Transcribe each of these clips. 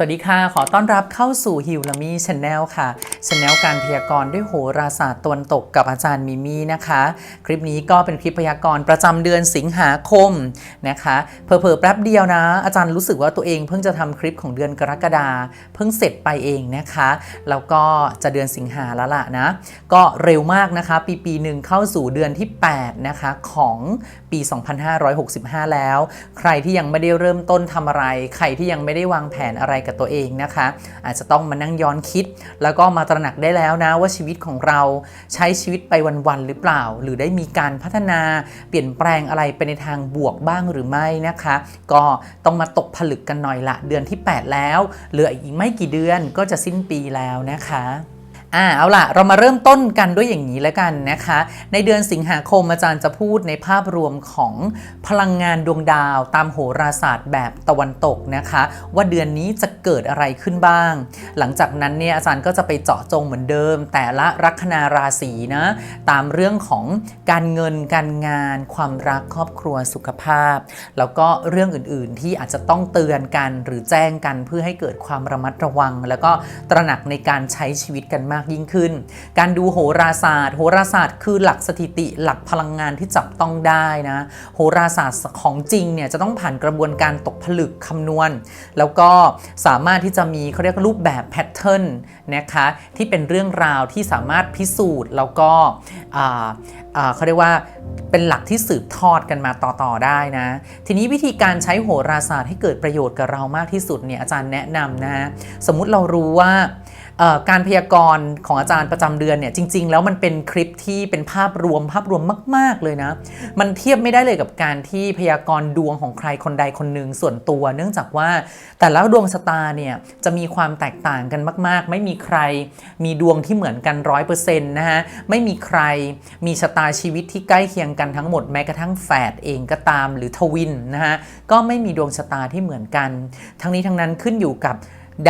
สวัสดีค่ะ ขอต้อนรับเข้าสู่ฮิวลามีช n แนลค่ะชแนลการพยากรณ์ด้วยโหราศาสตร์ตวนตกกับอาจารย์มิมี่นะคะ คลิปนี้ก็เป็นคลิปพยากรณ์ประจำเดือนสิงหาคมนะคะเพอๆแป๊บเดียวนะ อาจารย์รู้สึกว่าตัวเองเพิ่งจะทำคลิปของเดือนกรกฎาเพิ่งเสร็จไปเองนะคะ แล้วก็จะเดือนสิงหาแล้วล่ะนะ ก็เร็วมากนะคะ ปีปีหนึ่งเข้าสู่เดือนที่ 8 นะคะ ของปี 2565 แล้ว ใครที่ยังไม่ได้เริ่มต้นทำอะไร ใครที่ยังไม่ได้วางแผนอะไรกับตัวเองนะคะ อาจจะต้องมานั่งย้อนคิด แล้วก็มาตระหนักได้แล้วนะว่าชีวิตของเราใช้ชีวิตไปวันๆหรือเปล่า หรือได้มีการพัฒนาเปลี่ยนแปลงอะไรไปในทางบวกบ้างหรือไม่นะคะ ก็ต้องมาตกผลึกกันหน่อยละเดือนที่ 8 แล้วเหลืออีกไม่กี่เดือนก็จะสิ้นปีแล้วนะคะ อ่าเอาล่ะ เรามาเริ่มต้นกันด้วยอย่างนี้แล้วกันนะคะ ในเดือนสิงหาคมอาจารย์จะพูดในภาพรวมของพลังงานดวงดาวตามโหราศาสตร์แบบตะวันตกนะคะ ว่าเดือนนี้จะเกิดอะไรขึ้นบ้าง หลังจากนั้นเนี่ยอาจารย์ก็จะไปเจาะจงเหมือนเดิม แต่ละลัคนาราศีนะตามเรื่องของการเงินการงาน ความรักครอบครัวสุขภาพ แล้วก็เรื่องอื่นๆ ที่อาจจะต้องเตือนกันหรือแจ้งกันเพื่อให้เกิดความระมัดระวัง แล้วก็ตระหนักในการใช้ชีวิตกันมากยิ่งขึ้น การดูโหราศาสตร์ โหราศาสตร์คือหลักสถิติหลักพลังงานที่จับต้องได้นะ โหราศาสตร์ของจริงเนี่ยจะต้องผ่านกระบวนการตกผลึกคำนวณ แล้วก็สามารถที่จะมีเขาเรียกรูปแบบแพทเทิร์นนะคะที่เป็นเรื่องราวที่สามารถพิสูจน์แล้วก็เขาเรียกว่าเป็นหลักที่สืบทอดกันมาต่อๆได้นะ ทีนี้วิธีการใช้โหราศาสตร์ให้เกิดประโยชน์กับเรามากที่สุดเนี่ยอาจารย์แนะนำนะ สมมุติเรารู้ว่า การพยากรณ์ของอาจารย์ประจำเดือนเนี่ยจริง ๆ แล้วมันเป็นคลิปที่เป็นภาพรวมภาพรวมมาก ๆ เลยนะ มันเทียบไม่ได้เลยกับการที่พยากรณ์ดวงของใครคนใดคนหนึ่งส่วนตัว เนื่องจากว่าแต่ละดวงชะตาเนี่ยจะมีความแตกต่างกันมาก ๆ ไม่มีใครมีดวงที่เหมือนกันร้อยเปอร์เซ็นต์นะฮะไม่มีใครมีชะตาชีวิตที่ใกล้เคียงกันทั้งหมดแม้กระทั่งแฝดเองก็ตามหรือทวินนะฮะก็ไม่มีดวงชะตาที่เหมือนกัน ทั้งนี้ทั้งนั้นขึ้นอยู่กับ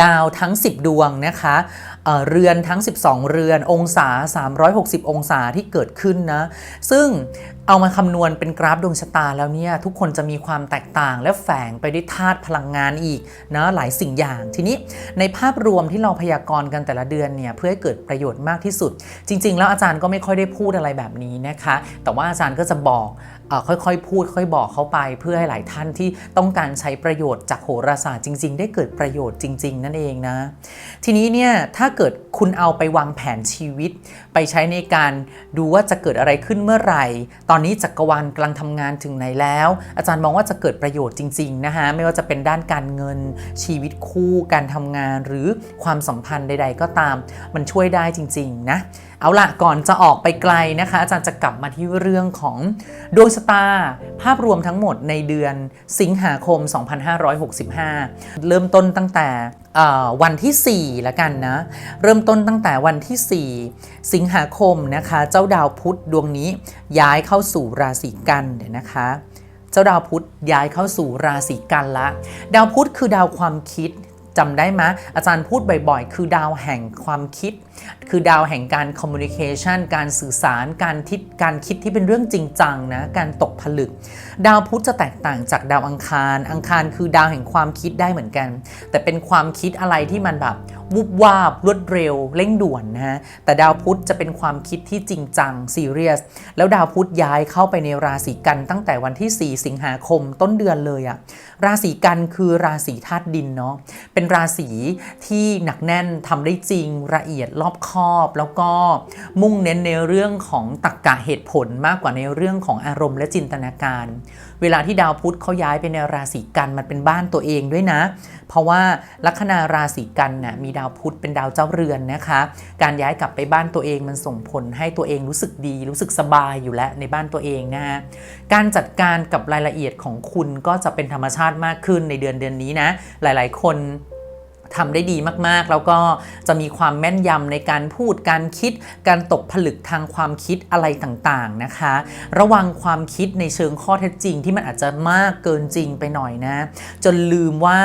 ดาวทั้ง 10 ดวงนะคะเเรือนทั้ง 12 เรือนองศา 360 องศาที่เกิดขึ้นนะซึ่งเอามาคำนวณเป็นกราฟดวงชะตาแล้วเนี่ยทุกคนจะมีความแตกต่างและแฝงไปด้วยธาตุพลังงานอีกนะหลายสิ่งอย่าง ทีนี้ในภาพรวมที่เราพยากรณ์กันแต่ละเดือนเนี่ยเพื่อให้เกิดประโยชน์มากที่สุด จริง ๆ แล้วอาจารย์ก็ไม่ค่อยได้พูดอะไรแบบนี้นะคะ แต่ว่าอาจารย์ก็จะบอก ค่อยๆ พูดค่อยบอกเขาไปเพื่อให้หลายท่านที่ต้องการใช้ประโยชน์จากโหราศาสตร์จริง ๆ ได้เกิดประโยชน์จริง ๆ นั่นเองนะ ทีนี้เนี่ยถ้าเกิดคุณเอาไปวางแผนชีวิต ไปใช้ในการดูว่าจะเกิดอะไรขึ้นเมื่อไหร่ ตอนนี้จักรวาลกำลังทำงานถึงไหนแล้ว อาจารย์มองว่าจะเกิดประโยชน์จริง ๆ นะคะไม่ว่าจะเป็นด้านการเงินชีวิตคู่การทำงานหรือความสัมพันธ์ใด ๆ ก็ตาม มันช่วยได้จริง ๆ นะ เอาล่ะก่อนจะออกไปไกลนะคะ อาจารย์จะกลับมาที่เรื่องของดวงชะตา ภาพรวมทั้งหมดในเดือนสิงหาคม 2565 เริ่มต้นตั้งแต่วันที่ 4ล้วกันนะ เริ่มต้นตั้งแต่วันที่ 4 สิงหาคมนะคะ เจ้าดาวพุธดวงนี้ย้ายเข้าสู่ราศีกันเดี๋ยวนะคะ เจ้าดาวพุธย้ายเข้าสู่ราศีกันละ ดาวพุธคือดาวความคิดจำได้ไหมอาจารย์พูดบ่อยๆ คือดาวแห่งความคิด คือดาวแห่งการ communication การสื่อสารการทิศการคิดที่เป็นเรื่องจริงจังนะการตกผลึก ดาวพุธจะแตกต่างจากดาวอังคาร อังคารคือดาวแห่งความคิดได้เหมือนกัน แต่เป็นความคิดอะไรที่มันแบบวุบวาบรวดเร็วเร่งด่วนนะฮะแต่ดาวพุธจะเป็นความคิดที่จริงจังซีเรียสแล้วดาวพุธย้ายเข้าไปในราศีกันตั้งแต่วันที่ 4 สิงหาคมต้นเดือนเลยอะราศีกันคือราศีธาตุดินเนาะเป็นราศีที่หนักแน่นทำได้จริงละเอียดรอบคอบ แล้วก็มุ่งเน้นในเรื่องของตรรกกะเหตุผลมากกว่าในเรื่องของอารมณ์และจินตนาการ เวลาที่ดาวพุธเขาย้ายไปในราศีกันมันเป็นบ้านตัวเองด้วยนะ เพราะว่าลัคนาราศีกันน่ะมีดาวพุธเป็นดาวเจ้าเรือนนะคะ การย้ายกลับไปบ้านตัวเองมันส่งผลให้ตัวเองรู้สึกดี รู้สึกสบายอยู่แล้วในบ้านตัวเองนะฮะการจัดการกับรายละเอียดของคุณก็จะเป็นธรรมชาติมากขึ้นในเดือนเดือนนี้นะหลาย ๆ คน ทำได้ดีมากๆ แล้วก็จะมีความแม่นยำในการพูดการคิด การตกผลึกทางความคิดอะไรต่างๆนะคะ ระวังความคิดในเชิงข้อเท็จจริงที่มันอาจจะมากเกินจริงไปหน่อยนะ จนลืมว่า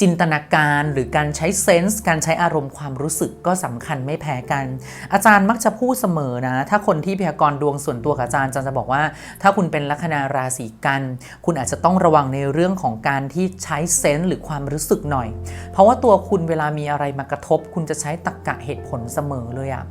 จินตนาการหรือการใช้เซนส์การใช้อารมณ์ความรู้สึกก็สำคัญไม่แพ้กัน อาจารย์มักจะพูดเสมอนะ ถ้าคนที่พยากรณ์ดวงส่วนตัวกับอาจารย์อาจารย์จะบอกว่า ถ้าคุณเป็นลัคนาราศีกัน คุณอาจจะต้องระวังในเรื่องของการที่ใช้เซนส์หรือความรู้สึกหน่อย เพราะว่าตัวคุณเวลามีอะไรมากระทบ คุณจะใช้ตรรกะเหตุผลเสมอเลยอะ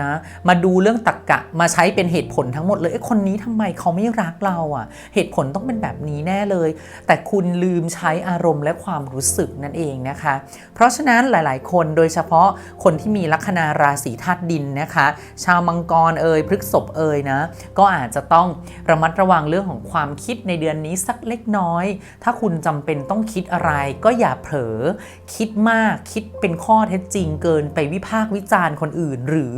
นะมาดูเรื่องตรรกะมาใช้เป็นเหตุผลทั้งหมดเลยเอ้คนนี้ทำไมเขาไม่รักเราอะเหตุผลต้องเป็นแบบนี้แน่เลย แต่คุณลืมใช้อารมณ์และความรู้สึกนั่นเองนะคะ เพราะฉะนั้นหลาย ๆ คนโดยเฉพาะคนที่มีลัคนาราศีธาตุดินนะคะ ชาวมังกรเอ่ยพฤกษบเอ่ยนะ ก็อาจจะต้องระมัดระวังเรื่องของความคิดในเดือนนี้สักเล็กน้อย ถ้าคุณจำเป็นต้องคิดอะไร ก็อย่าเผลอคิดมากคิดเป็นข้อเท็จจริงเกินไปวิพากษ์วิจารณ์คนอื่น หรือ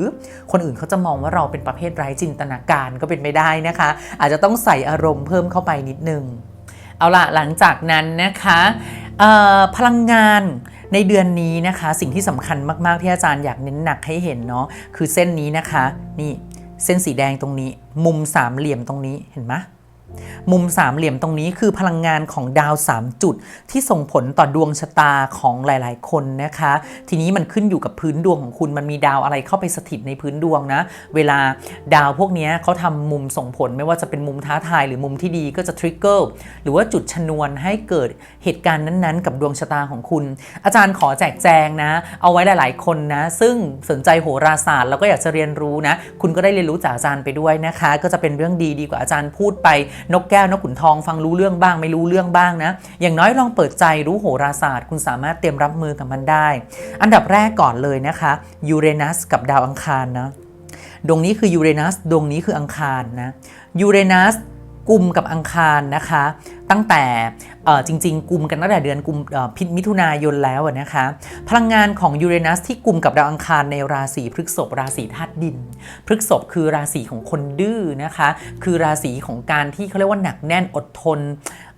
คนอื่นเขาจะมองว่าเราเป็นประเภทไร้จินตนาการก็เป็นไม่ได้นะคะ อาจจะต้องใส่อารมณ์เพิ่มเข้าไปนิดนึง เอาละหลังจากนั้นนะคะพลังงานในเดือนนี้นะคะ สิ่งที่สำคัญมากๆที่อาจารย์อยากเน้นหนักให้เห็นเนาะคือเส้นนี้นะคะ นี่เส้นสีแดงตรงนี้ มุมสามเหลี่ยมตรงนี้เห็นไหม มุมสามเหลี่ยมตรงนี้คือพลังงานของดาว 3 จุด ที่ส่งผลต่อดวงชะตาของหลาย ๆ คนนะคะ ทีนี้มันขึ้นอยู่กับพื้นดวงของคุณมันมีดาวอะไรเข้าไปสถิตในพื้นดวงนะ เวลาดาวพวกนี้เขาทำมุมส่งผลไม่ว่าจะเป็นมุมท้าทายหรือมุมที่ดีก็จะทริกเกอร์หรือว่าจุดชนวนให้เกิดเหตุการณ์นั้น ๆ กับดวงชะตาของคุณ อาจารย์ขอแจกแจงนะ เอาไว้หลาย ๆ คนนะ ซึ่งสนใจโหราศาสตร์แล้วก็อยากจะเรียนรู้นะ คุณก็ได้เรียนรู้จากอาจารย์ไปด้วยนะคะ ก็จะเป็นเรื่องดีดีกว่าอาจารย์พูดไปนกแก้วนกขุนทองฟังรู้เรื่องบ้าง ไม่รู้เรื่องบ้างนะ อย่างน้อยลองเปิดใจรู้โหราศาสตร์ คุณสามารถเตรียมรับมือกับมันได้ อันดับแรกก่อนเลยนะคะยูเรนัสกับดาวอังคารนะดวงนี้คือยูเรนัสดวงนี้คืออังคารนะยูเรนัส กลุ่มกับอังคารนะคะ ตั้งแต่จริง ๆกลุ่มกันตั้งแต่เดือนกุมพิมิถุนายนแล้วนะคะ พลังงานของยูเรนัสที่กลุ่มกับดาวอังคารในราศีพฤกษภราศีธาตุดิน พฤกษภคือราศีของคนดื้อนะคะ คือราศีของการที่เขาเรียกว่าหนักแน่นอดทน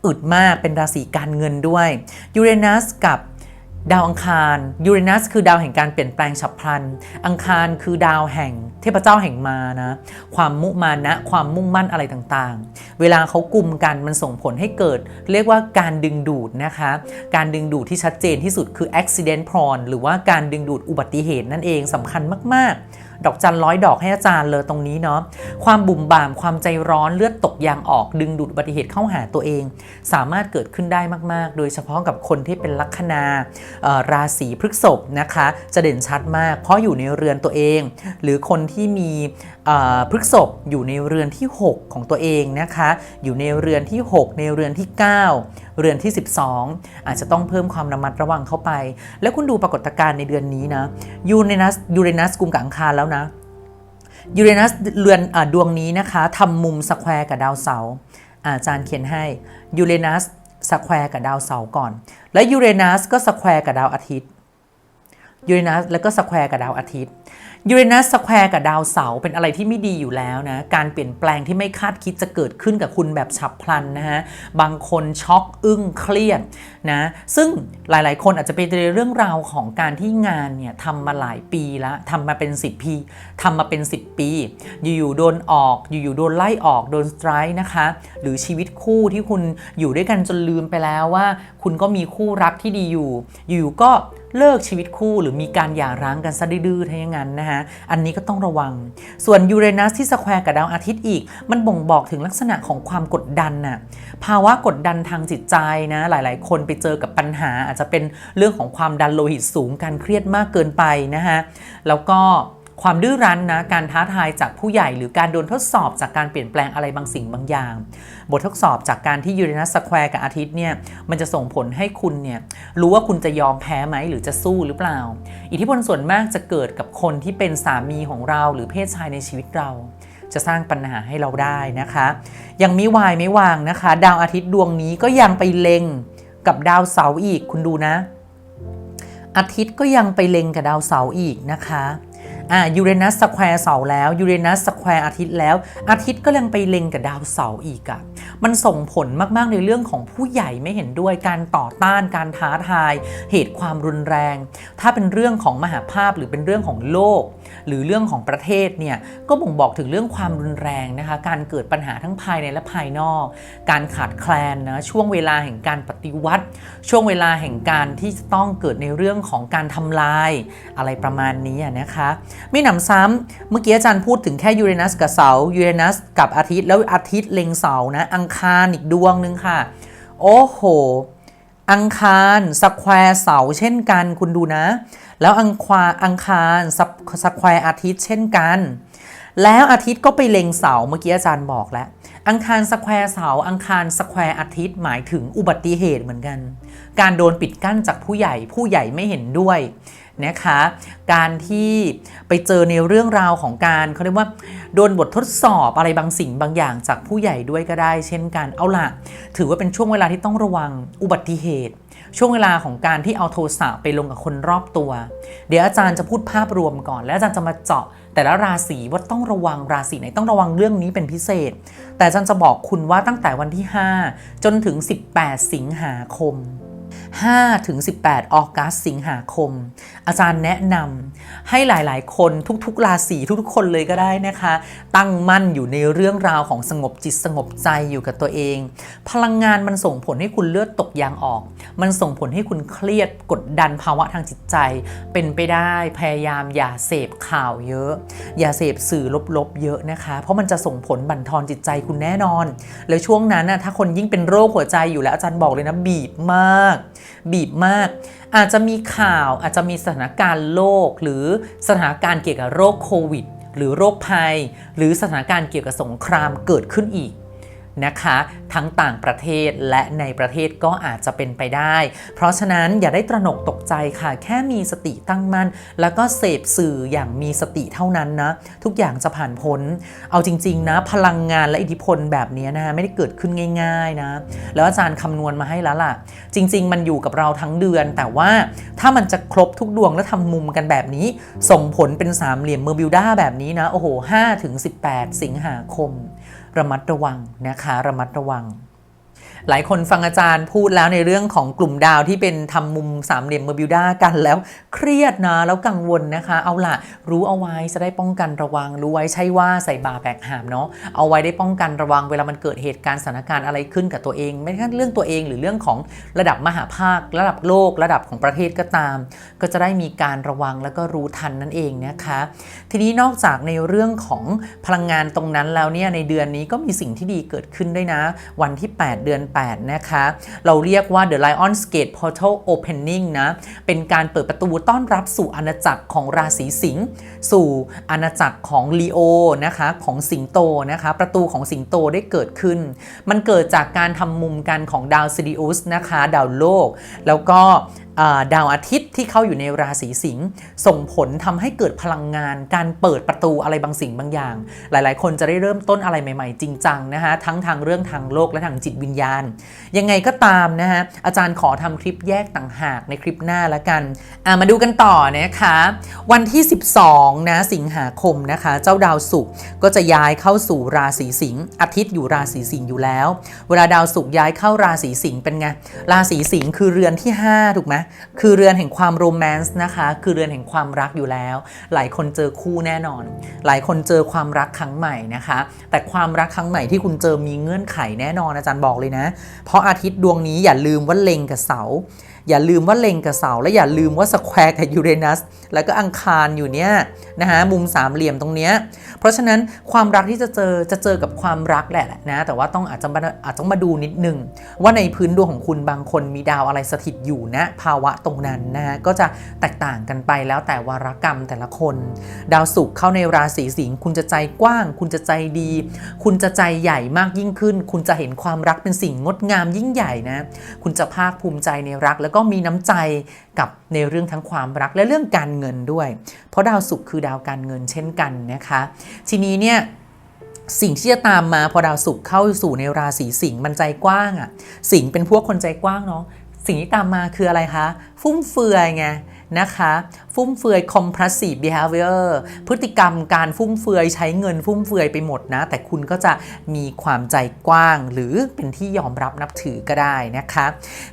อึดมากเป็นราศีการเงินด้วยยูเรนัสกับ ดาวอังคารยูเรนัสคือดาวแห่งการเปลี่ยนแปลงฉับพลัน อังคารคือดาวแห่งเทพเจ้าแห่งมานะ ความมุมานะ ความมุ่งมั่นอะไรต่างๆ เวลาเขากลุ่มกันมันส่งผลให้เกิด เรียกว่าการดึงดูดนะคะ การดึงดูดที่ชัดเจนที่สุดคือ accident prone หรือว่าการดึงดูดอุบัติเหตุนั่นเองสำคัญมากๆดอกจันร้อยดอกให้อาจารย์เลยตรงนี้เนาะความบุ่มบ่ามความใจร้อนเลือดตกยางออกดึงดูดอุบัติเหตุเข้าหาตัวเอง สามารถเกิดขึ้นได้มาก ๆ โดยเฉพาะกับคนที่เป็นลัคนาราศีพฤษภนะคะ จะเด่นชัดมาก เพราะอยู่ในเรือนตัวเอง หรือคนที่มีพฤษภอยู่ในเรือนที่ 6 ของตัวเองนะคะ อยู่ในเรือนที่ 6 ในเรือนที่ 9 เรือนที่ 12 อาจจะต้องเพิ่มความระมัดระวังเข้าไป แล้วคุณดูปรากฏการณ์ในเดือนนี้นะยูเรนัสยูเรนัสกลุ่มกับอังคารแล้วนะยูเรนัสเรือนอดวงนี้นะคะทำมุมสแควร์กับดาวเสาร์อาอาจารย์เขียนให้ยูเรนัสสแควร์กับดาวเสาร์ก่อน และยูเรนัสก็สแควร์กับดาวอาทิตย์ยูเรนัสแล้วก็สแควร์กับดาวอาทิตย์ ยูเรนัสสแควร์กับดาวเสาร์เป็นอะไรที่ไม่ดีอยู่แล้วนะ การเปลี่ยนแปลงที่ไม่คาดคิดจะเกิดขึ้นกับคุณแบบฉับพลันนะฮะ บางคนช็อกอึ้งเครียดนะ ซึ่งหลายๆ คนอาจจะเป็นในเรื่องราวของการที่งานเนี่ยทำมาหลายปีแล้วทำมาเป็น 10 ปีทำมาเป็น 10 ปี อยู่ๆโดนออก อยู่ๆโดนไล่ออก โดนสไตร์นะคะ หรือชีวิตคู่ที่คุณอยู่ด้วยกันจนลืมไปแล้วว่า คุณก็มีคู่รักที่ดีอยู่ อยู่ก็ เลิกชีวิตคู่หรือมีการหย่าร้างกันซะดื้อๆถ้าอย่างนั้นนะคะอันนี้ก็ต้องระวัง ส่วนยูเรนัสที่สแควร์กับดาวอาทิตย์อีก มันบ่งบอกถึงลักษณะของความกดดันน่ะภาวะกดดันทางจิตใจนะหลายๆ คนไปเจอกับปัญหาอาจจะเป็นเรื่องของความดันโลหิตสูงการเครียดมากเกินไปนะคะแล้วก็ ความดื้อรั้นนะการท้าทายจากผู้ใหญ่หรือการโดนทดสอบจากการเปลี่ยนแปลงอะไรบางสิ่งบางอย่าง บททดสอบจากการที่ยูเรนัสสแควร์กับอาทิตย์เนี่ยมันจะส่งผลให้คุณเนี่ยรู้ว่าคุณจะยอมแพ้ไหมหรือจะสู้หรือเปล่า อิทธิพลส่วนมากจะเกิดกับคนที่เป็นสามีของเราหรือเพศชายในชีวิตเราจะสร้างปัญหาให้เราได้นะคะ ยังไม่วายไม่วางนะคะ ดาวอาทิตย์ดวงนี้ก็ยังไปเล็งกับดาวเสาร์อีกคุณดูนะ อาทิตย์ก็ยังไปเล็งกับดาวเสาร์อีกนะคะ อ่ายูเรนัสสแควร์เสาร์แล้วยูเรนัสสแควร์อาทิตย์แล้ว อาทิตย์ก็ยังไปเล็งกับดาวเสาร์อีกอะมันส่งผลมากๆในเรื่องของผู้ใหญ่ไม่เห็นด้วยการต่อต้านการท้าทาย เหตุความรุนแรง ถ้าเป็นเรื่องของมหาภาพหรือเป็นเรื่องของโลก หรือเรื่องของประเทศเนี่ยก็บ่งบอกถึงเรื่องความรุนแรงนะคะการเกิดปัญหาทั้งภายในและภายนอก การขาดแคลนนะช่วงเวลาแห่งการปฏิวัติ ช่วงเวลาแห่งการที่จะต้องเกิดในเรื่องของการทำลายอะไรประมาณนี้นะคะไม่หนำซ้ำเมื่อกี้อาจารย์พูดถึงแค่ยูเรนัสกับเสายูเรนัสกับอาทิตย์แล้วอาทิตย์เล็งเสานะอังคารอีกดวงหนึ่งค่ะ โอ้โห อังคารสแควร์เสาเช่นกันคุณดูนะ แล้วอังควาอังคารสแควร์อาทิตย์เช่นกัน แล้วอาทิตย์ก็ไปเล็งเสาเมื่อกี้อาจารย์บอกแล้ว อังคารสแควร์เสาร์อังคารสแควร์อาทิตย์หมายถึงอุบัติเหตุเหมือนกัน การโดนปิดกั้นจากผู้ใหญ่ผู้ใหญ่ไม่เห็นด้วยนะคะการที่ไปเจอในเรื่องราวของการเขาเรียกว่าโดนบททดสอบอะไรบางสิ่งบางอย่างจากผู้ใหญ่ด้วยก็ได้ เช่นกันเอาล่ะถือว่าเป็นช่วงเวลาที่ต้องระวังอุบัติเหตุ ช่วงเวลาของการที่เอาโทสะไปลงกับคนรอบตัว เดี๋ยวอาจารย์จะพูดภาพรวมก่อน แล้วอาจารย์จะมาเจาะ แต่ละราศีว่าต้องระวังราศีไหนต้องระวังเรื่องนี้เป็นพิเศษ แต่อาจารย์จะบอกคุณว่าตั้งแต่วันที่ 5 จนถึง 18 สิงหาคม5ถึง18 ออกัสสิงหาคม อาจารย์แนะนำให้หลายๆ คนทุกๆ ราศีทุกๆ คนเลยก็ได้นะคะ ตั้งมั่นอยู่ในเรื่องราวของสงบจิตสงบใจอยู่กับตัวเอง พลังงานมันส่งผลให้คุณเลือดตกยางออก มันส่งผลให้คุณเครียดกดดันภาวะทางจิตใจ เป็นไปได้พยายามอย่าเสพข่าวเยอะ อย่าเสพสื่อลบๆเยอะนะคะ เพราะมันจะส่งผลบั่นทอนจิตใจคุณแน่นอน แล้วช่วงนั้นนะถ้าคนยิ่งเป็นโรคหัวใจอยู่แล้วอาจารย์บอกเลยนะบีบมาก บีบมาก อาจจะมีข่าวอาจจะมีสถานการณ์โลกหรือสถานการณ์เกี่ยวกับโรคโควิดหรือโรคภัย หรือสถานการณ์เกี่ยวกับสงครามเกิดขึ้นอีก นะคะ ทั้งต่างประเทศและในประเทศก็อาจจะเป็นไปได้ เพราะฉะนั้นอย่าได้ตระหนกตกใจค่ะ แค่มีสติตั้งมั่น แล้วก็เสพสื่ออย่างมีสติเท่านั้นนะ ทุกอย่างจะผ่านพ้น เอาจริง ๆ นะ พลังงานและอิทธิพลแบบนี้นะไม่ได้เกิดขึ้นง่าย ๆนะ แล้วอาจารย์คำนวณมาให้แล้วล่ะ จริง ๆ มันอยู่กับเราทั้งเดือน แต่ว่าถ้ามันจะครบทุกดวงและทำมุมกันแบบนี้ ส่งผลเป็นสามเหลี่ยมเมอร์บิวด้าแบบนี้นะโอ้โห5ถึง18 สิงหาคม ระมัดระวังนะคะ ระมัดระวัง หลายคนฟังอาจารย์พูดแล้วในเรื่องของกลุ่มดาวที่เป็นทำมุมสามเหลี่ยมเมอร์บิวด้ากันแล้วเครียดนะ แล้วกังวลนะคะ เอาล่ะ รู้เอาไว้จะได้ป้องกันระวัง รู้ไว้ใช่ว่าใส่บาแบกหามเนาะเอาไว้ได้ป้องกันระวังเวลามันเกิดเหตุการณ์สถานการณ์อะไรขึ้นกับตัวเอง ไม่ใช่เรื่องตัวเองหรือเรื่องของระดับมหาภาค ระดับโลก ระดับของประเทศก็ตาม ก็จะได้มีการระวังแล้วก็รู้ทันนั่นเองนะคะ ทีนี้นอกจากในเรื่องของพลังงานตรงนั้นแล้วเนี่ยในเดือนนี้ก็มีสิ่งที่ดีเกิดขึ้นด้วยนะ วันที่ 8 เดือน8 นะคะ เราเรียกว่า The Lion's Gate Portal Opening นะ เป็นการเปิดประตูต้อนรับสู่อาณาจักรของราศีสิงห์สู่อาณาจักรของลีโอนะคะของสิงโตนะคะ ประตูของสิงโตได้เกิดขึ้น มันเกิดจากการทำมุมกันของดาวซิดิอุสนะคะ ดาวโลก แล้วก็ ดาวอาทิตย์ที่เข้าอยู่ในราศีสิงห์ส่งผลทำให้เกิดพลังงาน การเปิดประตูอะไรบางสิ่งบางอย่าง หลายๆ คนจะได้เริ่มต้นอะไรใหม่ๆ จริงจังนะคะทั้งทางเรื่องทางโลกและทางจิตวิญญาณ ยังไงก็ตามนะฮะอาจารย์ขอทำคลิปแยกต่างหากในคลิปหน้าล้วกันมาดูกันต่อนะคะ วันที่ 12นะสิงหาคมนะคะ เจ้าดาวศุกร์ก็จะย้ายเข้าสู่ราศีสิงห์อาทิตย์อยู่ราศีสิงห์อยู่แล้ว เวลาดาวศุกร์ย้ายเข้าราศีสิงห์เป็นไงราศีสิงห์คือเรือนที่ 5 ถูกไหมคือเรือนแห่งความโรแมนต์นะคะ คือเรือนแห่งความรักอยู่แล้ว หลายคนเจอคู่แน่นอน หลายคนเจอความรักครั้งใหม่นะคะ แต่ความรักครั้งใหม่ที่คุณเจอมีเงื่อนไขแน่นอนอาจารย์บอกเลยนะ เพราะอาทิตย์ดวงนี้อย่าลืมว่าเล็งกับเสา อย่าลืมว่าเล็งกับเสาและอย่าลืมว่าสแควร์กับยูเรนัสแล้วก็อังคารอยู่เนี่ยนะฮะมุมสามเหลี่ยมตรงเนี้ยเพราะฉะนั้นความรักที่จะเจอจะเจอกับความรักแหละนะแต่ว่าต้องอาจจะอาจจะต้องมาดูนิดนึง ว่าในพื้นดวงของคุณบางคนมีดาวอะไรสถิตอยู่นะภาวะตรงนั้นนะฮะก็จะแตกต่างกันไปแล้วแต่วารกรรมแต่ละคน ดาวศุกร์เข้าในราศีสิงห์คุณจะใจกว้าง คุณจะใจดี คุณจะใจใหญ่มากยิ่งขึ้น คุณจะเห็นความรักเป็นสิ่งงดงามยิ่งใหญ่นะ คุณจะภาคภูมิใจในรักแล้วก็ก็มีน้ำใจกับในเรื่องทั้งความรักและเรื่องการเงินด้วย เพราะดาวศุกร์คือดาวการเงินเช่นกันนะคะ ทีนี้เนี่ยสิ่งที่จะตามมาพอดาวศุกร์เข้าสู่ในราศีสิงห์มันใจกว้างอะ่ะ สิงห์เป็นพวกคนใจกว้างเนาะสิ่งที่ตามมาคืออะไรคะ ฟุ่มเฟือยไงนะคะ ฟุ่มเฟือย compulsive behavior พฤติกรรมการฟุ่มเฟือยใช้เงินฟุ่มเฟือยไปหมดนะ แต่คุณก็จะมีความใจกว้าง หรือเป็นที่ยอมรับนับถือก็ได้นะคะ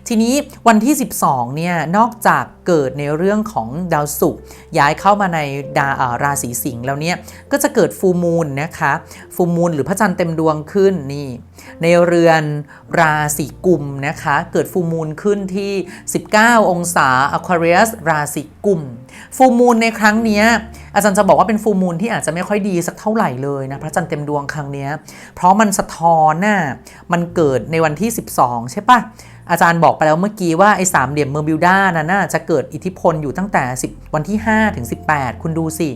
ทีนี้วันที่ 12 เนี่ย นอกจากเกิดในเรื่องของดาวศุกร์ย้ายเข้ามาในดาราศีสิงห์แล้วเนี่ยก็จะเกิดฟูมูลนะคะฟูมูลหรือพระจันทร์เต็มดวงขึ้นนี่ในเรือนราศีกุมนะคะ เกิดฟูมูลขึ้นที่ 19 องศา Aquarius ราศีกุมฟูมูลในครั้งนี้อาจารย์จะบอกว่าเป็นฟูมูลที่อาจจะไม่ค่อยดีสักเท่าไหร่เลยนะพระจันทร์เต็มดวงครั้งนี้เพราะมันสะท้อนน่ะมันเกิดในวันที่ 12 ใช่ปะอาจารย์บอกไปแล้วเมื่อกี้ว่าไอ้สามเหลี่ยมเมอร์บิวดานั้นน่ะจะเกิดอิทธิพลอยู่ตั้งแต่ 10 วันที่ 5 ถึง 18 คุณดูสิ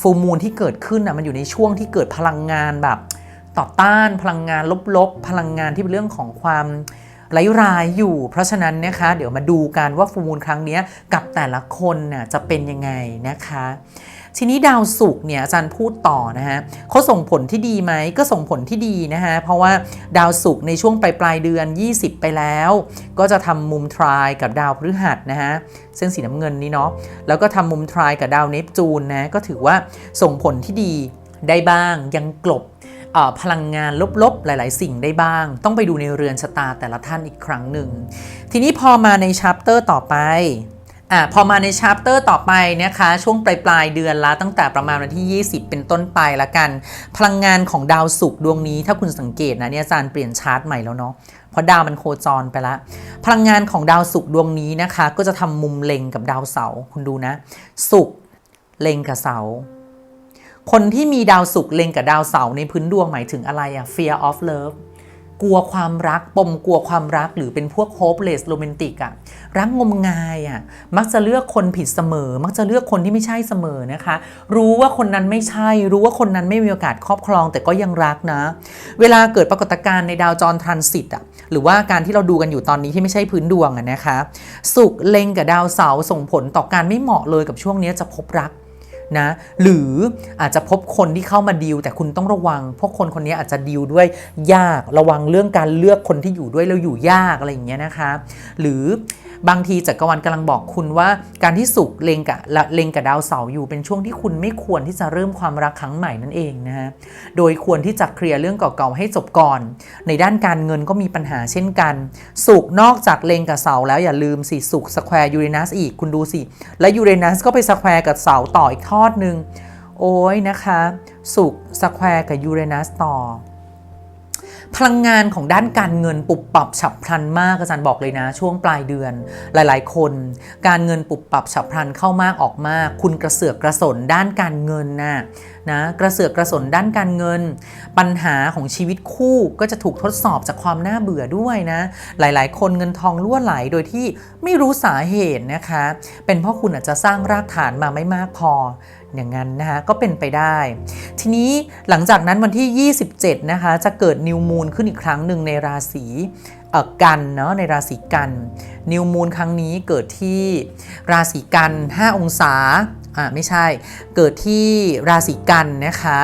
ฟูมูลที่เกิดขึ้นอะมันอยู่ในช่วงที่เกิดพลังงานแบบ ต่อต้านพลังงานลบๆ พลังงานที่เป็นเรื่องของความ ร้ายๆอยู่ เพราะฉะนั้นนะคะเดี๋ยวมาดูกันว่าฟูมูลครั้งนี้กับแต่ละคนน่ะจะเป็นยังไงนะคะทีนี้ดาวศุกร์เนี่ยอาจารย์พูดต่อนะฮะเขาส่งผลที่ดีไหมก็ส่งผลที่ดีนะฮะเพราะว่าดาวศุกร์ในช่วงปลายปลายเดือน 20 ไปแล้ว ก็จะทำมุมทรายกับดาวพฤหัสนะฮะเส้นสีน้ำเงินนี้เนาะแล้วก็ทำมุมทรายกับดาวเนปจูนนะก็ถือว่าส่งผลที่ดีได้บ้างยังกลบ พลังงานลบๆ หลาย ๆ สิ่งได้บ้าง ต้องไปดูในเรือนชะตาแต่ละท่านอีกครั้งหนึ่ง ทีนี้พอมาในชัปเตอร์ต่อไปอะพอมาในชัปเตอร์ต่อไปนะคะ ช่วงปลายปลายๆเดือนละตั้งแต่ประมาณวันที่ 20 เป็นต้นไปละกัน พลังงานของดาวศุกร์ดวงนี้ถ้าคุณสังเกตนะเนี่ยอาจารย์เปลี่ยนชาร์ตใหม่แล้วเนาะเพราะดาวมันโคจรไปละ พลังงานของดาวศุกร์ดวงนี้นะคะ ก็จะทำมุมเล็งกับดาวเสาร์คุณดูนะศุกร์เล็งกับเสาร์ คนที่มีดาวศุกร์เล็งกับดาวเสาร์ในพื้นดวงหมายถึงอะไรอะ fear of love กลัวความรักปมกลัวความรักหรือเป็นพวก hopeless romantic อะรักงมงายอะมักจะเลือกคนผิดเสมอ มักจะเลือกคนที่ไม่ใช่เสมอนะคะ รู้ว่าคนนั้นไม่ใช่ รู้ว่าคนนั้นไม่มีโอกาสครอบครอง แต่ก็ยังรักนะ เวลาเกิดปรากฏการณ์ในดาวจรทรานสิตอะหรือว่าการที่เราดูกันอยู่ตอนนี้ที่ไม่ใช่พื้นดวงอะนะคะศุกเล็งกับดาวเสาร์ส่งผลต่อการไม่เหมาะเลยกับช่วงนี้จะพบรัก นะหรืออาจจะพบคนที่เข้ามาดีลแต่คุณต้องระวัง พวกคนคนนี้อาจจะดีลด้วยยากระวังเรื่องการเลือกคนที่อยู่ด้วยแล้วอยู่ยากอะไรอย่างเงี้ยนะคะ หรือ บางทีจักรวาลกำลังบอกคุณว่า การที่สุกเลงกับเลงกับดาวเสาร์อยู่เป็นช่วงที่คุณไม่ควรที่จะเริ่มความรักครั้งใหม่นั่นเองนะฮะโดยควรที่จะเคลียร์เรื่องเก่าๆให้จบก่อน ในด้านการเงินก็มีปัญหาเช่นกัน สุกนอกจากเลงกับเสาร์แล้วอย่าลืมสิสุกสแควร์ยูเรนัสอีกคุณดูสิและยูเรนัสก็ไปสแควร์กับเสาร์ต่ออีกทอดหนึ่งโอ้ยนะคะ สุกสแควร์กับยูเรนัสต่อ พลังงานของด้านการเงินปุบปรับฉับพลันมากอาจารย์บอกเลยนะ ช่วงปลายเดือน หลายๆ คน การเงินปุบปรับฉับพลันเข้ามากออกมาก คุณกระเสือกกระสนด้านการเงินน่ะนะกระเสือกกระสนด้านการเงิน ปัญหาของชีวิตคู่ก็จะถูกทดสอบจากความน่าเบื่อด้วยนะหลายๆ คนเงินทองรั่วไหลโดยที่ไม่รู้สาเหตุนะคะ เป็นเพราะคุณอาจจะสร้างรากฐานมาไม่มากพออย่างนั้นนะคะก็เป็นไปได้ ทีนี้หลังจากนั้นวันที่ 27 นะคะ จะเกิดนิวมูนขึ้นอีกครั้งหนึ่งในราศีกันเนาะในราศีกัน นิวมูนครั้งนี้เกิดที่ราศีกัน 5 องศา อ่าไม่ใช่ เกิดที่ราศีกันนะคะ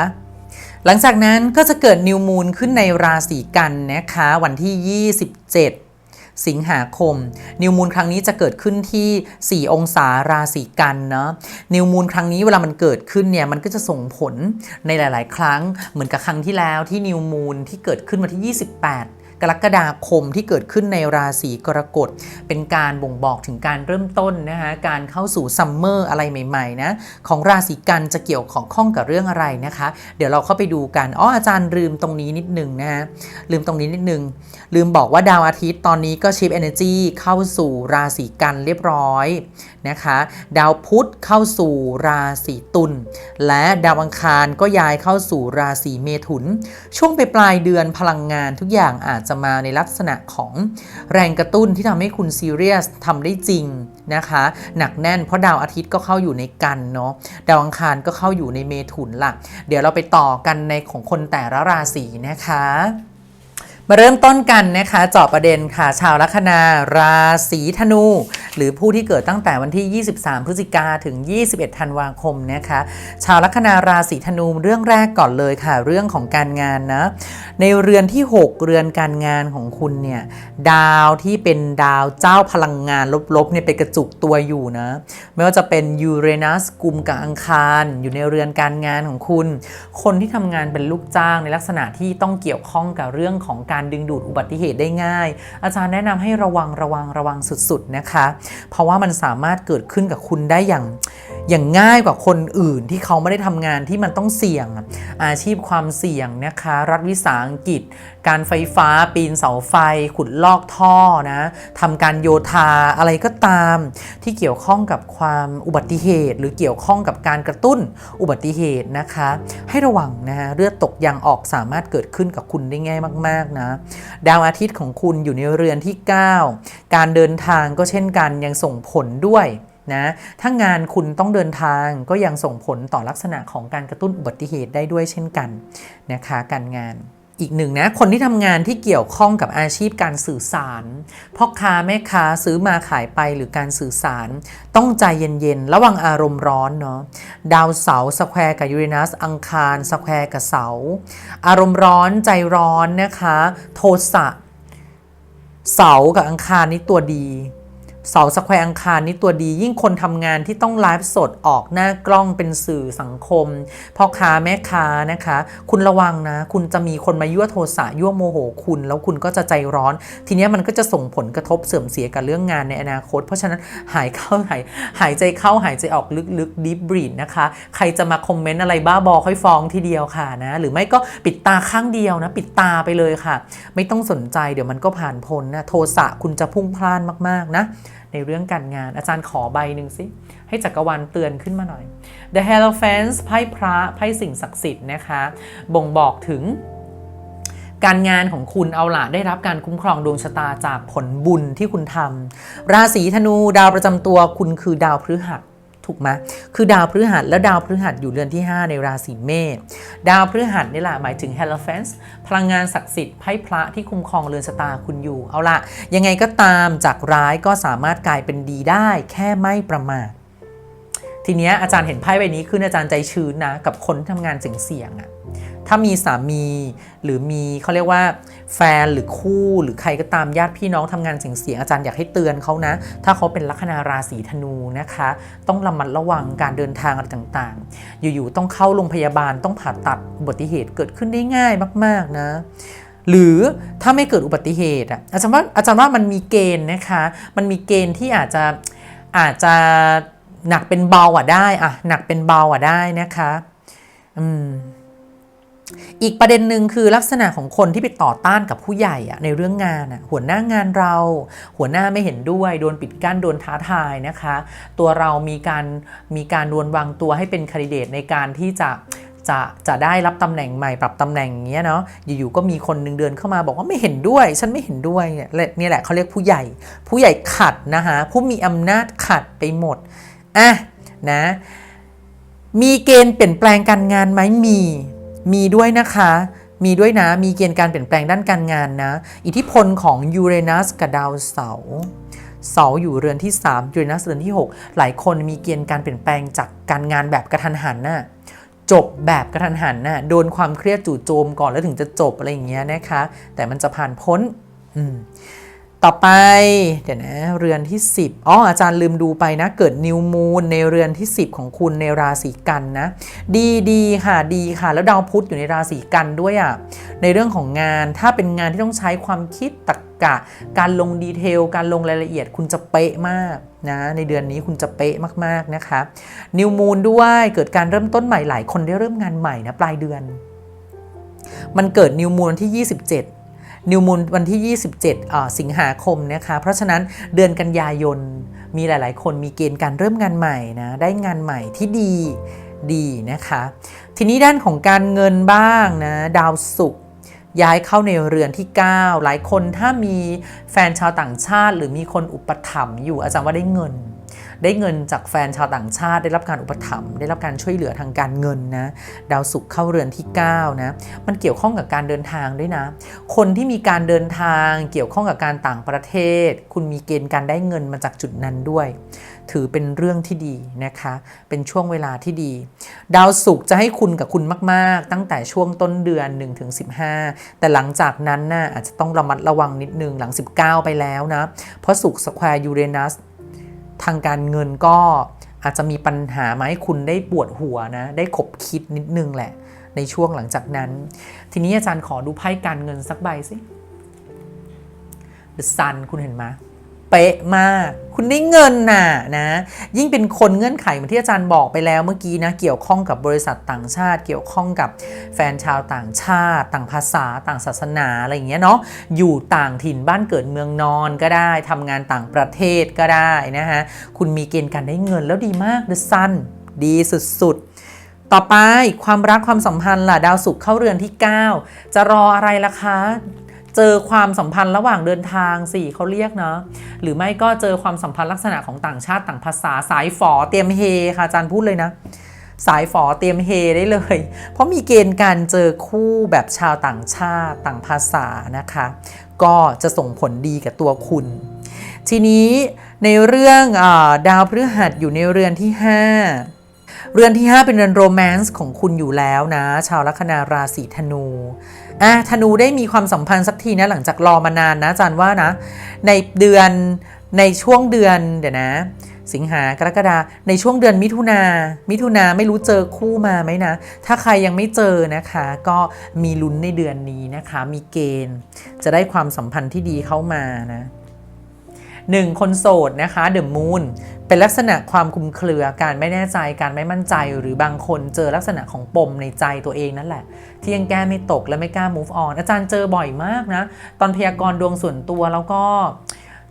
หลังจากนั้นก็จะเกิดนิวมูนขึ้นในราศีกันนะคะ วันที่ 27สิงหาคม นิวมูนครั้งนี้จะเกิดขึ้นที่ 4 องศาราศีกันเนาะนิวมูนครั้งนี้เวลามันเกิดขึ้นเนี่ยมันก็จะส่งผลในหลาย ๆ ครั้งเหมือนกับครั้งที่แล้วที่นิวมูนที่เกิดขึ้นวันที่ 28 รกฎาคมที่เกิดขึ้นในราศีกรกฎ เป็นการบ่งบอกถึงการเริ่มต้นนะคะการเข้าสู่ซัมเมอร์อะไรใหม่ๆนะของราศีกันจะเกี่ยวของข้องกับเรื่องอะไรนะคะ เดี๋ยวเราเข้าไปดูกันอ๋ออาจารย์ลืมตรงนี้นิดนึงนะฮะลืมตรงนี้นิดนึง ลืมบอกว่าดาวอาทิตย์ตอนนี้ก็ชิป Energy เข้าสู่ราศีกันเรียบร้อย นะคะดาวพุธเข้าสู่ราศีตุลและดาวอังคารก็ย้ายเข้าสู่ราศีเมถุน ช่วงไปปลายเดือนพลังงานทุกอย่างอาจจะมาในลักษณะของแรงกระตุ้นที่ทำให้คุณซีเรียสทำได้จริงนะคะ หนักแน่นเพราะดาวอาทิตย์ก็เข้าอยู่ในกันเนาะดาวอังคารก็เข้าอยู่ในเมถุนละเดี๋ยวเราไปต่อกันในของคนแต่ละราศีนะคะ มาเริ่มต้นกันนะคะเจาะประเด็นค่ะชาวลัคนาราศีธนู หรือผู้ที่เกิดตั้งแต่วันที่ 23 พฤศจิกาถึง 21 ธันวาคมนะคะชาวลัคนาราศีธนูเรื่องแรกก่อนเลยค่ะ เรื่องของการงานนะในเรือนที่ 6 เรือนการงานของคุณเนี่ยดาวที่เป็นดาวเจ้าพลังงานลบๆเนี่ยไปกระจุกตัวอยู่นะไม่ว่าจะเป็นยูเรนัสกุมกับอังคารอยู่ในเรือนการงานของคุณ คนที่ทำงานเป็นลูกจ้างในลักษณะที่ต้องเกี่ยวข้องกับเรื่องของการดึงดูดอุบัติเหตุได้ง่าย อาจารย์แนะนำให้ระวังระวังระวังสุดๆนะคะ เพราะว่ามันสามารถเกิดขึ้นกับคุณได้อย่าง อย่างง่ายกว่าคนอื่นที่เขาไม่ได้ทำงานที่มันต้องเสี่ยง อาชีพความเสี่ยงนะคะ รัฐวิสาหกิจ การไฟฟ้าปีนเสาไฟ ขุดลอกท่อนะทำการโยธาอะไรก็ตาม ที่เกี่ยวข้องกับความอุบัติเหตุ หรือเกี่ยวข้องกับการกระตุ้นอุบัติเหตุนะคะ ให้ระวังนะฮะเลือดตกยางออกสามารถเกิดขึ้นกับคุณได้ง่ายมาก ๆนะดาวอาทิตย์ของคุณอยู่ในเรือนที่ 9 การเดินทางก็เช่นกันยังส่งผลด้วย นะถ้างานคุณต้องเดินทางก็ยังส่งผลต่อลักษณะของการกระตุ้นอุบัติเหตุได้ด้วยเช่นกันนะคะการงานอีกหนึ่งนะคนที่ทำงานที่เกี่ยวข้องกับอาชีพการสื่อสารพ่อค้าแม่ค้าซื้อมาขายไปหรือการสื่อสาร ต้องใจเย็นๆ ระวังอารมณ์ร้อนเนาะดาวเสาสแควร์กับยูเรนัสอังคารสแควร์กับเสา อารมณ์ร้อนใจร้อนนะคะ โทสะเสากับอังคารนี่ตัวดี เสาสแควร์อังคารนี่ตัวดียิ่งคนทำงานที่ต้องไลฟ์สดออกหน้ากล้องเป็นสื่อสังคมพ่อค้าแม่ค้านะคะ คุณระวังนะ คุณจะมีคนมายั่วโทสะยั่วโมโหคุณ แล้วคุณก็จะใจร้อน ทีเนี้ยมันก็จะส่งผลกระทบเสื่อมเสียกับเรื่องงานในอนาคต เพราะฉะนั้นหายเข้าหายหายใจเข้าหายใจออกลึกๆ deep breath นะคะ ใครจะมาคอมเมนต์อะไรบ้าบอค่อยฟ้องทีเดียวค่ะนะหรือไม่ก็ปิดตาข้างเดียวนะ ปิดตาไปเลยค่ะ ไม่ต้องสนใจเดี๋ยวมันก็ผ่านพ้นนะโทสะคุณจะพุ่งพล่านมากๆนะ ในเรื่องการงาน อาจารย์ขอใบหนึ่งสิ ให้จักรวาลเตือนขึ้นมาหน่อย The Hierophant ไพ่พระไพ่สิ่งศักดิ์สิทธิ์นะคะ บ่งบอกถึงการงานของคุณเอาละได้รับการคุ้มครองดวงชะตาจากผลบุญที่คุณทำราศีธนูดาวประจำตัวคุณคือดาวพฤหัส ถูกไหมคือดาวพฤหัสแล้วดาวพฤหัสอยู่เรือนที่ 5 ในราศีเมษดาวพฤหัสนี่แหละหมายถึง h e l o p h a n t พลังงานศักดิ์สิทธิ์ไพ่พระที่คุ้มครองเรือนชะตาคุณอยู่ เอาละยังไงก็ตามจากร้ายก็สามารถกลายเป็นดีได้ แค่ไม่ประมาททีเนี้ยอาจารย์เห็นไพ่ใบนี้ขึ้นอาจารย์ใจชื้นนะกับคนที่ทำงานเสี่ยงๆอะ ถ้ามีสามีหรือมีเขาเรียกว่าแฟนหรือคู่หรือใครก็ตามญาติพี่น้องทำงานเสี่ยงๆอาจารย์อยากให้เตือนเขานะ ถ้าเขาเป็นลัคนาราศีธนูนะคะ ต้องระมัดระวังการเดินทางอะไรต่างๆ อยู่ๆต้องเข้าโรงพยาบาลต้องผ่าตัดอุบัติเหตุเกิดขึ้นได้ง่ายมาก ๆนะหรือถ้าไม่เกิดอุบัติเหตุอะอาจารย์ว่าอาจารย์ว่ามันมีเกณฑ์นะคะ มันมีเกณฑ์ที่อาจจะอาจจะหนักเป็นเบาอะได้อะหนักเป็นเบาอะได้นะคะ อืม อีกประเด็นหนึ่งคือลักษณะของคนที่ไปต่อต้านกับผู้ใหญ่อะในเรื่องงานอะหัวหน้างานเรา หัวหน้าไม่เห็นด้วยโดนปิดกั้นโดนท้าทายนะคะ ตัวเรามีการมีการดวนวางตัวให้เป็นคนดิเดตในการที่จะจะจะได้รับตำแหน่งใหม่ปรับตำแหน่งอย่างเงี้ยเนาะอยู่ๆก็มีคนหนึ่งเดินเข้ามาบอกว่าไม่เห็นด้วย ฉันไม่เห็นด้วยเนี่ยนี่แหละเขาเรียกผู้ใหญ่ ผู้ใหญ่ขัดนะคะผู้มีอำนาจขัดไปหมดอะนะมีเกณฑ์เปลี่ยนแปลงการงานไหมมี มีด้วยนะคะ มีด้วยนะ มีเกณฑ์การเปลี่ยนแปลงด้านการงานนะ อิทธิพลของยูเรนัสกับดาวเสาร์เสาร์อยู่เรือนที่3ยูเรนัสเรือนที่ 6 หลายคนมีเกณฑ์การเปลี่ยนแปลงจากการงานแบบกระทันหันน่ะจบแบบกระทันหันน่ะโดนความเครียดจู่โจมก่อนแล้วถึงจะจบอะไรอย่างเงี้ยนะคะ แต่มันจะผ่านพ้นอืม ต่อไปเดี๋ยวนะเรือนที่ 10อ๋ออาจารย์ลืมดูไปนะ เกิดนิวมูนในเรือนที่ 10 ของคุณในราศีกันนะ ดีดีค่ะดีค่ะ แล้วดาวพุธอยู่ในราศีกันด้วยอะ่ะในเรื่องของงานถ้าเป็นงานที่ต้องใช้ความคิดตรรกะ การลงดีเทล การลงรายละเอียดคุณจะเป๊ะมากนะในเดือนนี้คุณจะเป๊ะมากๆนะคะนิวมูนด้วยเกิดการเริ่มต้นใหม่หลายคนได้เริ่มงานใหม่นะปลายเดือน มันเกิดนิวมูนที่ 27 นิวมูลวันที่ 27 สิงหาคมนะคะ เพราะฉะนั้นเดือนกันยายนมีหลาย ๆ คนมีเกณฑ์การเริ่มงานใหม่นะได้งานใหม่ที่ดีดีนะคะ ทีนี้ด้านของการเงินบ้างนะดาวศุกร์ย้ายเข้าในเรือนที่ 9 หลายคนถ้ามีแฟนชาวต่างชาติ หรือมีคนอุปถัมภ์อยู่อาจารย์ว่าได้เงิน ได้เงินจากแฟนชาวต่างชาติ ได้รับการอุปถัมภ์ได้รับการช่วยเหลือทางการเงินนะดาวศุกร์เข้าเรือนที่9นะมันเกี่ยวข้องกับการเดินทางด้วยนะ คนที่มีการเดินทางเกี่ยวข้องกับการต่างประเทศ คุณมีเกณฑ์การได้เงินมาจากจุดนั้นด้วย ถือเป็นเรื่องที่ดีนะคะ เป็นช่วงเวลาที่ดี ดาวศุกร์จะให้คุณกับคุณมาก ๆ ตั้งแต่ช่วงต้นเดือน 1-15 แต่หลังจากนั้นน่ะอาจจะต้องระมัดระวังนิดนึงหลัง 19 ไปแล้วนะ เพราะศุกร์สแควร์ยูเรนัส ทางการเงินก็อาจจะมีปัญหามาให้คุณได้ปวดหัวนะ ได้ขบคิดนิดนึงแหละ ในช่วงหลังจากนั้น ทีนี้อาจารย์ขอดูไพ่การเงินสักใบสิ The Sun คุณเห็นไหม ป๊ะมาก คุณได้เงินน่ะนะยิ่งเป็นคนเงื่อนไขเหมือนที่อาจารย์บอกไปแล้วเมื่อกี้นะเกี่ยวข้องกับบริษัทต่างชาติ เกี่ยวข้องกับแฟนชาวต่างชาติ ต่างภาษาต่างศาสนาอะไรอย่างเงี้ยเนาะอยู่ต่างถิ่นบ้านเกิดเมืองนอนก็ได้ทำงานต่างประเทศก็ได้นะฮะคุณมีเกณฑ์การได้เงินแล้วดีมาก The Sun ดีสุดๆต่อไปความรักความสัมพันธ์ล่ะดาวศุกร์เข้าเรือนที่ 9 จะรออะไรล่ะคะ เจอความสัมพันธ์ระหว่างเดินทางสิเขาเรียกเนาะหรือไม่ก็เจอความสัมพันธ์ลักษณะของต่างชาติต่างภาษาสายฝอเตรียมเฮค่ะอาจารย์พูดเลยนะสายฝอเตรียมเฮได้เลย เพราะมีเกณฑ์การเจอคู่แบบชาวต่างชาติต่างภาษานะคะ ก็จะส่งผลดีกับตัวคุณ ทีนี้ในเรื่องอดาวพฤหัสอยู่ในเรือนที่ 5 เรือนที่ 5 เป็นเรือนโรแมนต์ของคุณอยู่แล้วนะ ชาวลัคนาราศีธนู อะธนูได้มีความสัมพันธ์สักทีนะหลังจากรอมานานนะอาจารย์ว่านะ ในเดือนในช่วงเดือนเดี๋ยวนะ สิงหากรกฎาในช่วงเดือนมิถุนา มิถุนาไม่รู้เจอคู่มาไหมนะ ถ้าใครยังไม่เจอนะคะ ก็มีลุ้นในเดือนนี้นะคะ มีเกณฑ์ จะได้ความสัมพันธ์ที่ดีเข้ามานะ หนึ่งคนโสดนะคะเดอะมูนเป็นลักษณะความคุมเครือการไม่แน่ใจการไม่มั่นใจ หรือบางคนเจอลักษณะของปมในใจตัวเองนั่นแหละ ที่ยังแก้ไม่ตกและไม่กล้า move on อาจารย์เจอบ่อยมากนะ ตอนพยากรณ์ดวงส่วนตัวแล้วก็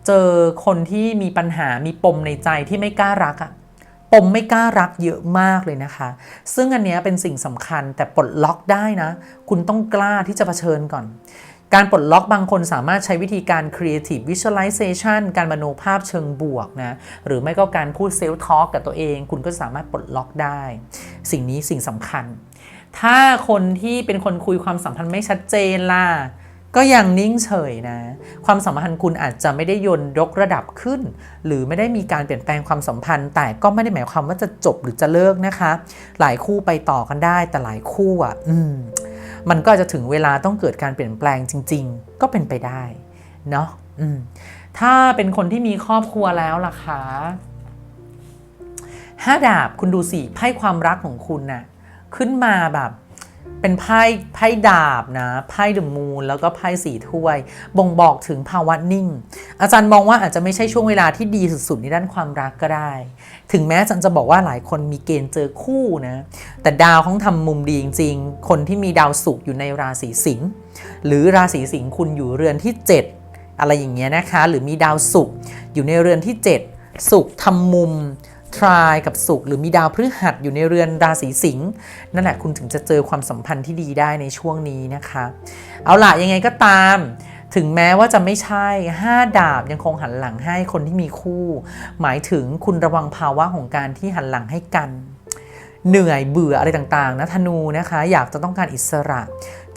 เจอคนที่มีปัญหามีปมในใจที่ไม่กล้ารักอะปมไม่กล้ารักเยอะมากเลยนะคะ ซึ่งอันนี้เป็นสิ่งสำคัญแต่ปลดล็อกได้นะ คุณต้องกล้าที่จะเผชิญก่อน การปลดล็อกบางคนสามารถใช้วิธีการ creative visualization การมโนภาพเชิงบวกนะ หรือไม่ก็การพูด self talk กับตัวเอง คุณก็สามารถปลดล็อกได้ สิ่งนี้สิ่งสำคัญ ถ้าคนที่เป็นคนคุยความสัมพันธ์ไม่ชัดเจนล่ะ ก็ยังนิ่งเฉยนะ ความสัมพันธ์คุณอาจจะไม่ได้ยนยกระดับขึ้น หรือไม่ได้มีการเปลี่ยนแปลงความสัมพันธ์ แต่ก็ไม่ได้หมายความว่าจะจบหรือจะเลิกนะคะ หลายคู่ไปต่อกันได้ แต่หลายคู่อะ อืม มันก็จะถึงเวลาต้องเกิดการเปลี่ยนแปลงจริง ๆ ก็เป็นไปได้เนาะถ้าเป็นคนที่มีครอบครัวแล้วล่ะคะห้าดาบคุณดูสิไพ่ความรักของคุณน่ะขึ้นมาแบบ เป็นไพ่ไพ่ดาบนะไพ่เดอะมูนแล้วก็ไพ่สีถ้วย บ่งบอกถึงภาวะนิ่ง อาจารย์มองว่าอาจจะไม่ใช่ช่วงเวลาที่ดีสุดๆในด้านความรักก็ได้ ถึงแม้อาจารย์จะบอกว่าหลายคนมีเกณฑ์เจอคู่นะแต่ดาวเขาทำมุมดีจริงๆ คนที่มีดาวศุกร์อยู่ในราศีสิงห์หรือราศีสิงห์คุณอยู่เรือนที่ 7 อะไรอย่างเงี้ยนะคะ หรือมีดาวศุกร์อยู่ในเรือนที่ 7 ศุกร์ทำมุม ทรายกับศุกร์หรือมีดาวพฤหัสอยู่ในเรือนราศีสิงห์นั่นแหละคุณถึงจะเจอความสัมพันธ์ที่ดีได้ในช่วงนี้นะคะ เอาล่ะยังไงก็ตามถึงแม้ว่าจะไม่ใช่ 5 ดาบยังคงหันหลังให้คนที่มีคู่ หมายถึงคุณระวังภาวะของการที่หันหลังให้กัน เหนื่อยเบื่ออะไรต่างๆนะธนูนะคะ อยากจะต้องการอิสระ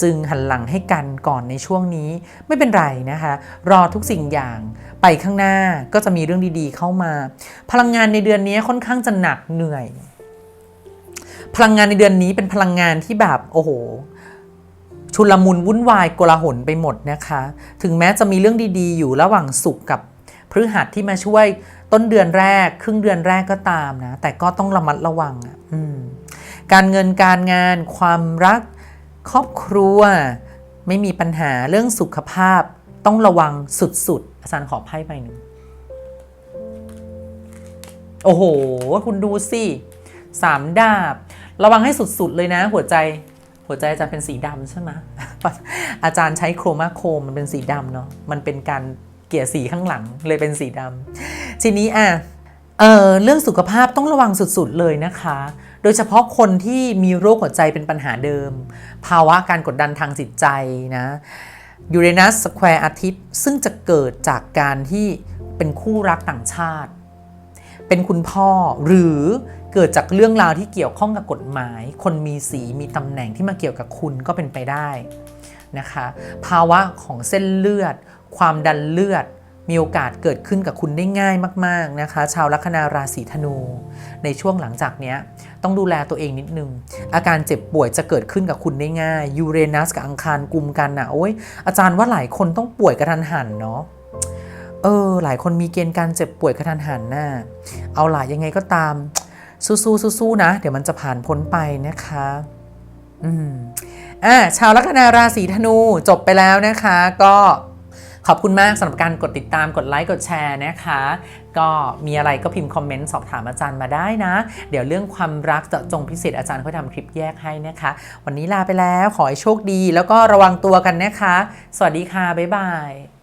จึงหันหลังให้กันก่อนในช่วงนี้ไม่เป็นไรนะคะ รอทุกสิ่งอย่าง ไปข้างหน้าก็จะมีเรื่องดีๆเข้ามา พลังงานในเดือนนี้ค่อนข้างจะหนักเหนื่อย พลังงานในเดือนนี้เป็นพลังงานที่แบบโอ้โหชุลมุนวุ่นวายโกลาหลไปหมดนะคะ ถึงแม้จะมีเรื่องดีๆ อยู่ระหว่างสุขกับพฤหัสที่มาช่วยต้นเดือนแรก ครึ่งเดือนแรกก็ตามนะ แต่ก็ต้องระมัดระวังอะการเงินการงานความรักครอบครัว ไม่มีปัญหาเรื่องสุขภาพ ต้องระวังสุดๆ อาจารย์ขอไพ่ใบหนึ่ง โอ้โห คุณดูสิสามดาบ ระวังให้สุดๆ เลยนะ หัวใจ หัวใจอาจารย์เป็นสีดำใช่ไหมอาจารย์ใช้โครมาโครมมันเป็นสีดำเนาะ มันเป็นการเกลี่ยสีข้างหลังเลยเป็นสีดำทีนี้อะเออเรื่องสุขภาพต้องระวังสุดๆเลยนะคะ โดยเฉพาะคนที่มีโรคหัวใจเป็นปัญหาเดิม ภาวะการกดดันทางจิตใจนะ ยูเรนัสสแควร์อาทิตย์ซึ่งจะเกิดจากการที่เป็นคู่รักต่างชาติ เป็นคุณพ่อหรือเกิดจากเรื่องราวที่เกี่ยวข้องกับกฎหมาย คนมีสีมีตำแหน่งที่มาเกี่ยวกับคุณก็เป็นไปได้นะคะ ภาวะของเส้นเลือด ความดันเลือด มีโอกาสเกิดขึ้นกับคุณได้ง่ายมาก ๆนะคะ ชาวลัคนาราศีธนู ในช่วงหลังจากนี้ต้องดูแลตัวเองนิดนึง อาการเจ็บป่วยจะเกิดขึ้นกับคุณได้ง่ายยูเรนัสกับอังคารกุมกันนะโอ้ยอาจารย์ว่าหลายคนต้องป่วยกระทันหันเนาะเออ หลายคนมีเกณฑ์การเจ็บป่วยกระทันหันน่ะเอาล่ะยังไงก็ตามสู้ๆสู้ๆนะ เดี๋ยวมันจะผ่านพ้นไปนะคะ อืมอ่าชาวลัคนาราศีธนูจบไปแล้วนะคะ ก็ ขอบคุณมากสำหรับการกดติดตามกดไลค์กดแชร์นะคะ ก็มีอะไรก็พิมพ์คอมเมนต์สอบถามอาจารย์มาได้นะ เดี๋ยวเรื่องความรักจะจงพิเศษอาจารย์เขาทำคลิปแยกให้นะคะ วันนี้ลาไปแล้วขอให้โชคดี แล้วก็ระวังตัวกันนะคะ สวัสดีค่ะ บ๊ายบาย